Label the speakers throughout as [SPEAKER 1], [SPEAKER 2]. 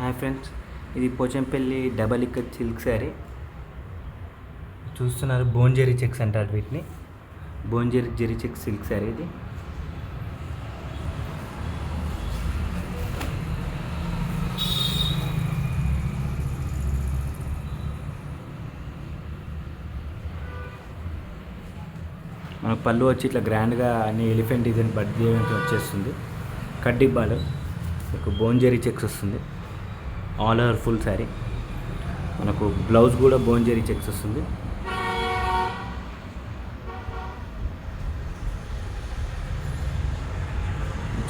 [SPEAKER 1] Hi friends ఇది Pochampally double ikat silk sari. చూస్తున్నారు బోన్జెరీ చెక్స్ అంటారు వీటిని. బోన్జెరీ జెరీ చెక్స్ సిల్క్ శారీ ఇది. మనకు పళ్ళు వచ్చి ఇట్లా గ్రాండ్గా అన్ని ఎలిఫెంట్ డిజైన్ బడ్ వచ్చేస్తుంది. వచ్చేస్తుంది కడ్డిబ్బాలు ఒక బోన్జెరీ చెక్స్ వస్తుంది. ఆల్ ఓవర్ ఫుల్ శారీ మనకు బ్లౌజ్ కూడా బోంజరీ చెక్స్ వస్తుంది.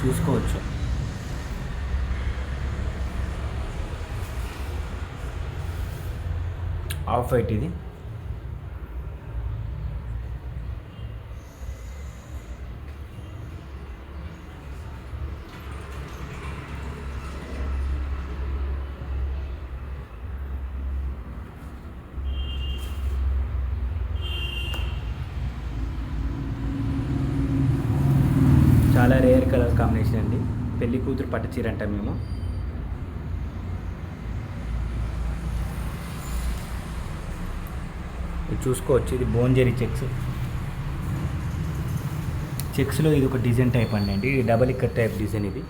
[SPEAKER 1] చూసుకోవచ్చు. ఆఫ్ వైట్ ఇది. చాలా రేర్ కలర్ కాంబినేషన్ అండి. పెళ్ళి కూతురు పట్టు చీర అంటాం మేము. ఇది చూసుకోవచ్చు ఇది బోన్జెరీ చెక్స్ చెక్స్లో ఇది ఒక డిజైన్ టైప్ అండి అండి. ఇది డబల్ ఇక్కర్ టైప్ డిజైన్ ఇది.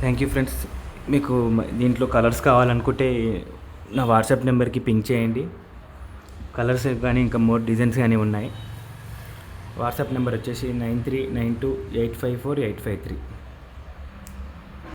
[SPEAKER 1] థ్యాంక్ యూ ఫ్రెండ్స్ మీకు దీంట్లో కలర్స్ కావాలనుకుంటే నా వాట్సాప్ నెంబర్కి పింక్ చేయండి. కలర్స్ కానీ ఇంకా మోర్ డిజైన్స్ కానీ ఉన్నాయి. వాట్సాప్ నెంబర్ వచ్చేసి nine three nine two eight five four eight five three